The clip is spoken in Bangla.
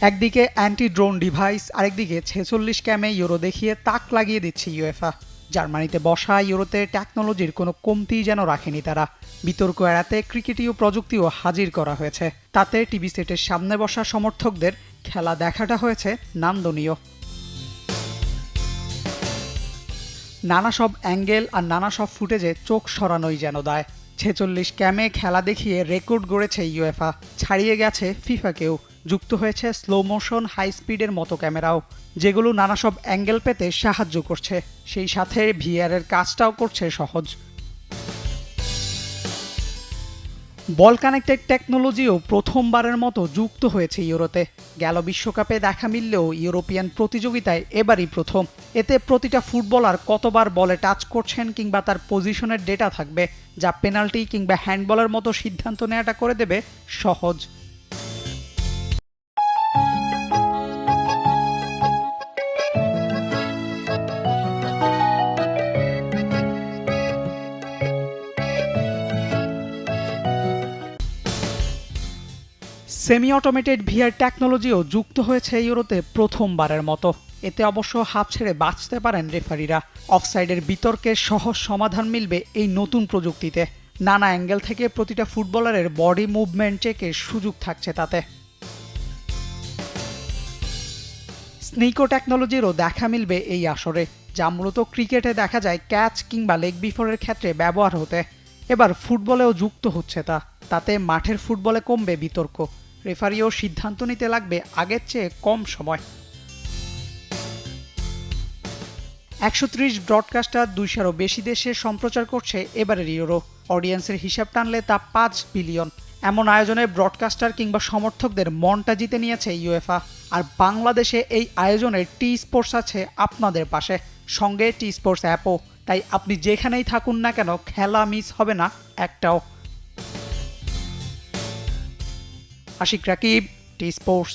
একদিকে অ্যান্টি ড্রোন ডিভাইস আরেকদিকে ছেচল্লিশ ক্যামে ইউরো দেখিয়ে তাক লাগিয়ে দিচ্ছে ইউএফা জার্মানিতে বসা ইউরোতে টেকনোলজির কোনো কমতিই যেন রাখেনি তারা। বিতর্ক এড়াতে ক্রিকেটীয় প্রযুক্তিও হাজির করা হয়েছে। তাতে টিভি সেটের সামনে বসা সমর্থকদের খেলা দেখাটা হয়েছে নান্দনীয়। নানা সব অ্যাঙ্গেল আর নানা সব ফুটেজে চোখ সরানোই যেন দায়। ছেচল্লিশ ক্যামে খেলা দেখিয়ে রেকর্ড গড়েছে ইউএফা ছাড়িয়ে গেছে ফিফাকেও যুক্ত হয়েছে স্লো মোশন হাই স্পিডের মতো ক্যামেরাও, যেগুলো নানা সব অ্যাঙ্গেল পেতে সাহায্য করছে। সেই সাথে ভিআরের কাজটাও করছে সহজ। বল কানেক্টেড টেকনোলজিও প্রথমবারের মতো যুক্ত হয়েছে ইউরোতে। গেল বিশ্বকাপে দেখা মিললেও ইউরোপিয়ান প্রতিযোগিতায় এবারই প্রথম। এতে প্রতিটা ফুটবলার কতবার বলে টাচ করছেন কিংবা তার পজিশনের ডেটা থাকবে, যা পেনাল্টি কিংবা হ্যান্ডবলের মতো সিদ্ধান্ত নেওয়াটা করে দেবে সহজ। সেমি অটোমেটেড ভিআর টেকনোলজিও যুক্ত হয়েছে ইউরোতে প্রথমবারের মতো। এতে অবশ্য হাফ ছেড়ে বাঁচতে পারেন রেফারিরা। অফসাইডের বিতর্কের সহজ সমাধান মিলবে এই নতুন প্রযুক্তিতে। নানা অ্যাঙ্গেল থেকে প্রতিটা ফুটবলারের বডি মুভমেন্ট চেকের সুযোগ থাকছে তাতে। স্নিকো টেকনোলজিরও দেখা মিলবে এই আসরে, যা মূলত ক্রিকেটে দেখা যায় ক্যাচ কিংবা লেগ বিফোরের ক্ষেত্রে ব্যবহার হতে। এবার ফুটবলেও যুক্ত হচ্ছে তা। তাতে মাঠের ফুটবলে কমবে বিতর্ক। রেফারিও সিদ্ধান্ত নিতে লাগবে আগের চেয়ে কম সময়। একশো ত্রিশ ব্রডকাস্টার দুইশোরও বেশি দেশে সম্প্রচার করছে এবারের ইউরো। অডিয়েন্সের হিসাব টানলে তা পাঁচ বিলিয়ন। এমন আয়োজনে ব্রডকাস্টার কিংবা সমর্থকদের মনটা জিতে নিয়েছে ইউএফা। আর বাংলাদেশে এই আয়োজনের টি স্পোর্টস আছে আপনাদের পাশে। সঙ্গে টি স্পোর্টস অ্যাপও। তাই আপনি যেখানেই থাকুন না কেন, খেলা মিস হবে না একটাও। Ashik Rakib T sports.